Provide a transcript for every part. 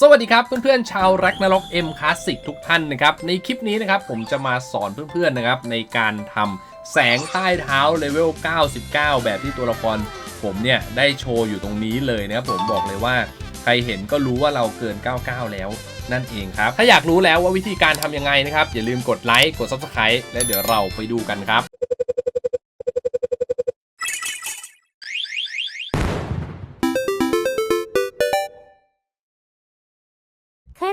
สวัสดีครับเพื่อนๆชาวรักนรก M Classic ทุกท่านนะครับ ในคลิปนี้นะครับผมจะมาสอนเพื่อนๆนะครับ ในการทำแสงใต้เท้าเลเวล 99 แบบที่ตัวละครผมเนี่ยได้โชว์อยู่ตรงนี้เลยนะครับผมบอกเลยว่าใครเห็นก็รู้ว่าเราเกิน 99 แล้วนั่นเองครับ ถ้าอยากรู้แล้วว่าวิธีการทำยังไงนะครับ อย่าลืมกดไลค์กด Subscribe และเดี๋ยวเราไปดูกันครับ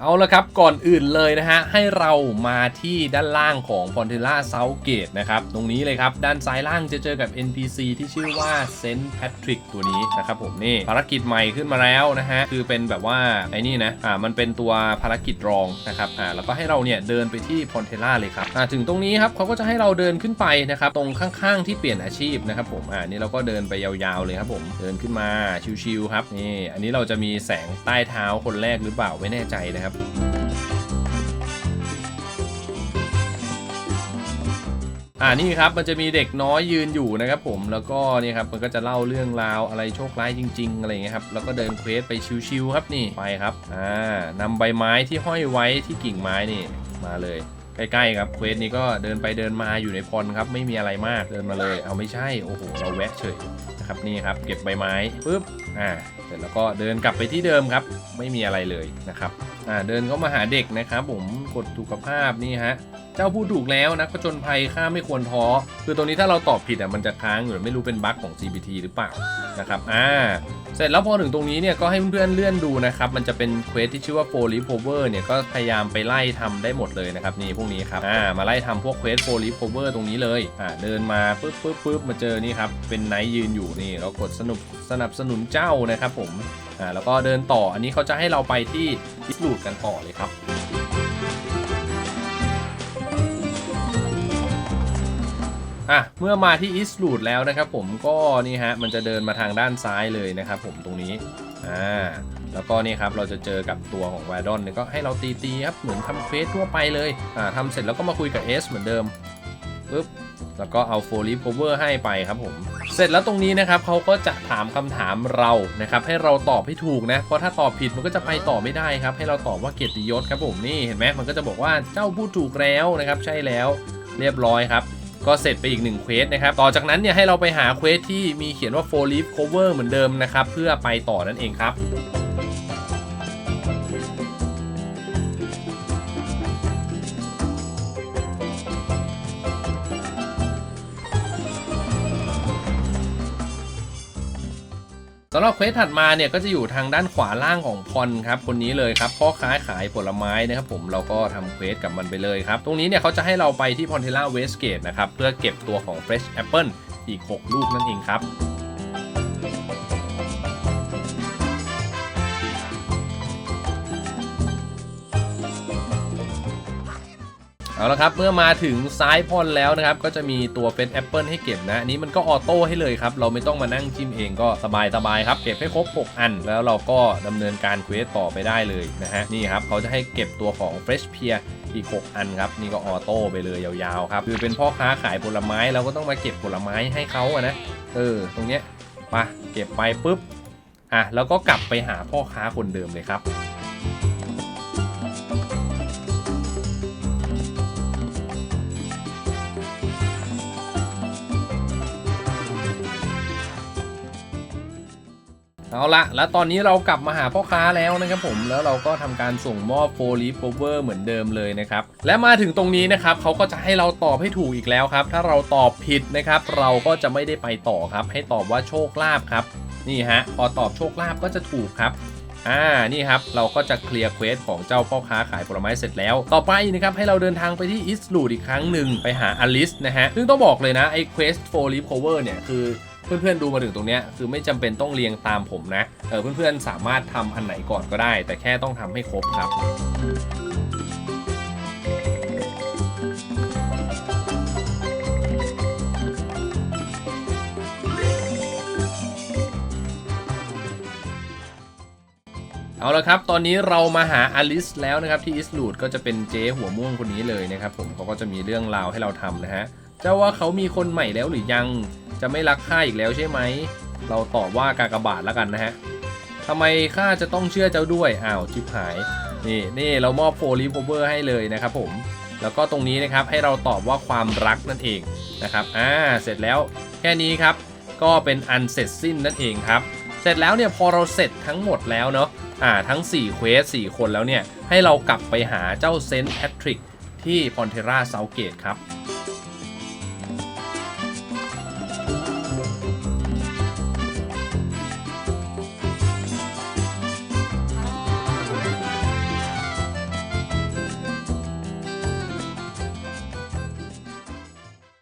เอาละครับก่อนอื่นเลยนะฮะ ให้เรามาที่ด้านล่างของ p o n t e l a South Gate นะครับ ตรงนี้เลยครับ ด้านซ้ายล่างจะเจอกับ NPC ที่ชื่อว่า Saint Patrick ตัวนี้นะครับผมนี่ภารกิจใหม่ขึ้นมาแล้วนะฮะ คือเป็นแบบว่า ไอ้นี่นะ อ่า มันเป็นตัวภารกิจรองนะครับ อ่า แล้วก็ให้เราเนี่ยเดินไปที่ p o n t e l a เลยครับ อ่า ถึงตรงนี้ครับเขาก็จะให้เราเดินขึ้นไปนะครับ ตรงข้างๆที่เปลี่ยนอาชีพนะครับผม อ่า นี่เราก็เดินไปยาวๆเลยครับผม เดินขึ้นมาชิวๆครับ นี่ อันนี้เราจะมีแสงใต้เท้าคนแรกหรือเปล่าไม่แน่ใจนะครับ อ่านี่ครับมันจะมีเด็กน้อยยืนอยู่นะครับผมแล้วก็นี่ครับมันก็จะเล่าเรื่องราวอะไรโชคร้ายจริง ๆ อะไรเงี้ยครับแล้วก็เดินเควสไปชิวๆครับนี่ไปครับอ่านำใบไม้ที่ห้อยไว้ที่กิ่งไม้นี่มาเลยใกล้ๆครับเควสนี้ก็เดินไปเดินมาอยู่ในพรครับ ไม่มีอะไรมากเดินมาเลย เอาไม่ใช่ โอ้โห เราแวะเฉย นะครับนี่ครับเก็บใบไม้ปุ๊บอ่าเสร็จแล้วก็เดินกลับไปที่เดิมครับ ไม่มีอะไรเลยนะครับอ่าเดินเข้ามาหาเด็กนะครับ ผมกดสุขภาพนี่ฮะเจ้าพูดถูกแล้วนะผจญภัยข้าไม่ควรท้อ คือตรงนี้ถ้าเราตอบผิดอะมันจะค้างอยู่ไม่รู้เป็นบั๊กของ GPT หรือเปล่านะครับอ่าเสร็จแล้วพอถึงตรงนี้เนี่ยก็ให้เพื่อนๆเลื่อนดูนะครับ มันจะเป็นเควสที่ชื่อว่า f o l i p o v e r เนี่ยก็พยายามไปไล่ทำได้หมดเลยนะครับนี่พวกนี้ครับอ่ามาไล่ทำพวกเควส f o l i p o v e r ตรงนี้เลยอ่าเดินมาปุ๊บปุ๊บปุ๊บมาเจอนี่ครับเป็นไนท์ยืนอยู่นี่เรากดสนุกสนับสนุนเจ้านะครับผมอ่าแล้วก็เดินต่ออันนี้เขาจะให้เราไปที่อิสลูดกันต่อเลยครับอะเมื่อมาที่ East Road แล้วนะครับผมก็นี่ฮะมันจะเดินมาทางด้านซ้ายเลยนะครับผมตรงนี้อ่าแล้วก็นี่ครับเราจะเจอกับตัวของ w a d o n เนี่ยก็ให้เราตีตีครับเหมือนทำเฟสทั่วไปเลยอ่าทำเสร็จแล้วก็มาคุยกับ S เหมือนเดิมปึ๊บ แล้วก็เอา f o l i p o v e r ให้ไปครับผม เสร็จแล้วตรงนี้นะครับเขาก็จะถามคำถามเรานะครับ ให้เราตอบให้ถูกนะ เพราะถ้าตอบผิดมันก็จะไปต่อไม่ได้ครับ ให้เราตอบว่าเกียรติยศครับผมนี่เห็นไหมมันก็จะบอกว่าเจ้าพูดถูกแล้วนะครับ ใช่แล้วเรียบร้อยครับก็เสร็จไปอีกหนึ่งเควสนะครับ ต่อจากนั้นเนี่ยให้เราไปหาเควสที่มีเขียนว่า4 leaf cover เหมือนเดิมนะครับ เพื่อไปต่อนั่นเองครับ สำหรับเควสถัดมาเนี่ยก็จะอยู่ทางด้านขวาล่างของพรครับคนนี้เลยครับพ่อค้าขายผลไม้นะครับผมเราก็ทำเควสกับมันไปเลยครับ ตรงนี้เนี่ยเขาจะให้เราไปที่พอนเทล่าเวสเกตนะครับเพื่อเก็บตัวของ Fresh Apple อีก 6 ลูกนั่นเองครับ เอาละครับเมื่อมาถึงซ้ายพอนแล้วนะครับ ก็จะมีตัวเฟสแอปเปิลให้เก็บนะอันนี้มันก็ออโต้ให้เลยครับ เราไม่ต้องมานั่งจิ้มเองก็สบายสบายครับ เก็บให้ครบ 6 อัน แล้วเราก็ดำเนินการเควสต่อไปได้เลยนะฮะนี่ครับเขาจะให้เก็บตัวของ Fresh p e a r อีก 6 อันครับ นี่ก็ออโต้ไปเลยยาวๆครับคือเป็นพ่อค้าขายผลไม้เราก็ต้องมาเก็บผลไม้ให้เขาอะนะเออตรงเนี้ยไปเก็บไปปุ๊บอะแล้วก็กลับไปหาพ่อค้าคนเดิมเลยครับ เอาละแล้วตอนนี้เรากลับมาหาพ่อค้าแล้วนะครับผมแล้วเราก็ทำการส่งมอบโฟลีโพเวอร์เหมือนเดิมเลยนะครับและมาถึงตรงนี้นะครับเขาก็จะให้เราตอบให้ถูกอีกแล้วครับ ถ้าเราตอบผิดนะครับ เราก็จะไม่ได้ไปต่อครับ ให้ตอบว่าโชคลาภครับนี่ฮะพอตอบโชคลาภก็จะถูกครับอ่า นี่ครับ เราก็จะเคลียร์เควสของเจ้าพ่อค้าขายผลไม้เสร็จแล้ว ต่อไปนะครับ ให้เราเดินทางไปที่อิสลูดอีกครั้งหนึ่งไปหาอลิสนะฮะ ซึ่งต้องบอกเลยนะ ไอ้เควสโฟลีโพเวอร์เนี่ย คือ เพื่อนๆดูมาถึงตรงนี้คือไม่จำเป็นต้องเรียงตามผมนะเออเพื่อนๆสามารถทำอันไหนก่อนก็ได้ แต่แค่ต้องทำให้ครบครับเอาละครับ ตอนนี้เรามาหาอลิสแล้วนะครับ ที่อิสลูดก็จะเป็นเจ๊หัวม่วงคนนี้เลยนะครับผมเขาก็จะมีเรื่องราวให้เราทำนะฮะจะว่าเขามีคนใหม่แล้วหรือยัง จะไม่รักข้าอีกแล้วใช่ไหม เราตอบว่ากากบาทแล้วกันนะฮะทำไมข้าจะต้องเชื่อเจ้าด้วย อ้าวชิบหาย นี่นี่เรามอบโฟลีโพเวอร์ให้เลยนะครับผม แล้วก็ตรงนี้นะครับให้เราตอบว่าความรักนั่นเองนะครับ อ่า เสร็จแล้วแค่นี้ครับ ก็เป็นอันเสร็จสิ้นนั่นเองครับ เสร็จแล้วเนี่ยพอเราเสร็จทั้งหมดแล้วเนาะ อ่า ทั้ง4เควส4คนแล้วเนี่ย ให้เรากลับไปหาเจ้าเซนต์แพทริกที่พอนเทราเซาเกตครับ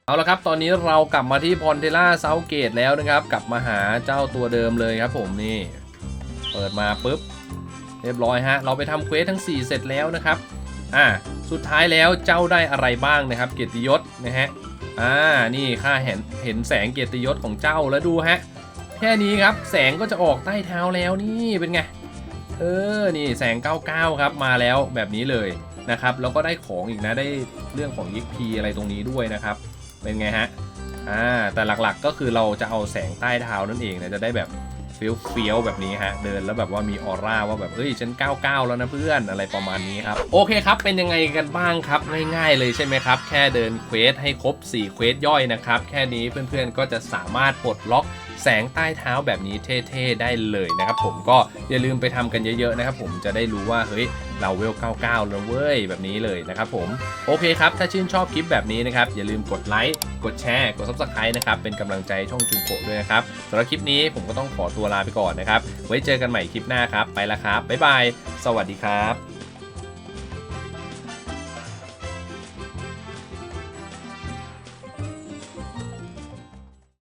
เอาละครับ ตอนนี้เรากลับมาที่พอนเทล่าเซาเกตแล้วนะครับ กลับมาหาเจ้าตัวเดิมเลยครับผมนี่ เปิดมาปุ๊บ เรียบร้อยฮะ เราไปทำเควสทั้ง 4 เสร็จแล้วนะครับ อ่า สุดท้ายแล้วเจ้าได้อะไรบ้างนะครับ เกียรติยศนะฮะ อ่า นี่ข้าเห็นเห็นแสงเกียรติยศของเจ้าแล้วดูฮะ แค่นี้ครับ แสงก็จะออกใต้เท้าแล้วนี่เป็นไง เออ นี่แสง 99 ครับมาแล้วแบบนี้เลยนะครับ แล้วก็ได้ของอีกนะ ได้เรื่องของยิกพีอะไรตรงนี้ด้วยนะครับ เป็นไงฮะ อ่า แต่หลักๆก็คือเราจะเอาแสงใต้เท้านั่นเองนะ จะได้แบบเฟี้ยวเฟี้ยวๆแบบนี้ฮะ เดินแล้วแบบว่ามีออร่าว่าแบบเอ้ยฉันก้าวๆแล้วนะเพื่อนอะไรประมาณนี้ครับ โอเคครับ เป็นยังไงกันบ้างครับ ง่ายๆเลยใช่ไหมครับ แค่เดินเควสให้ครบ 4 เควสย่อยนะครับ แค่นี้เพื่อนๆก็จะสามารถปลดล็อก แสงใต้เท้าแบบนี้เท่ๆได้เลยนะครับผมก็อย่าลืมไปทำกันเยอะๆนะครับผมจะได้รู้ว่าเฮ้ยเราเวล 99 แล้วเว้ยแบบนี้เลยนะครับผมโอเคครับ ถ้าชื่นชอบคลิปแบบนี้นะครับ อย่าลืมกดไลค์กดแชร์ กด subscribe นะครับ เป็นกำลังใจช่องจุงโกะด้วยนะครับสำหรับคลิปนี้ผมก็ต้องขอตัวลาไปก่อนนะครับ ไว้เจอกันใหม่คลิปหน้าครับ ไปละครับ บ๊ายบาย สวัสดีครับ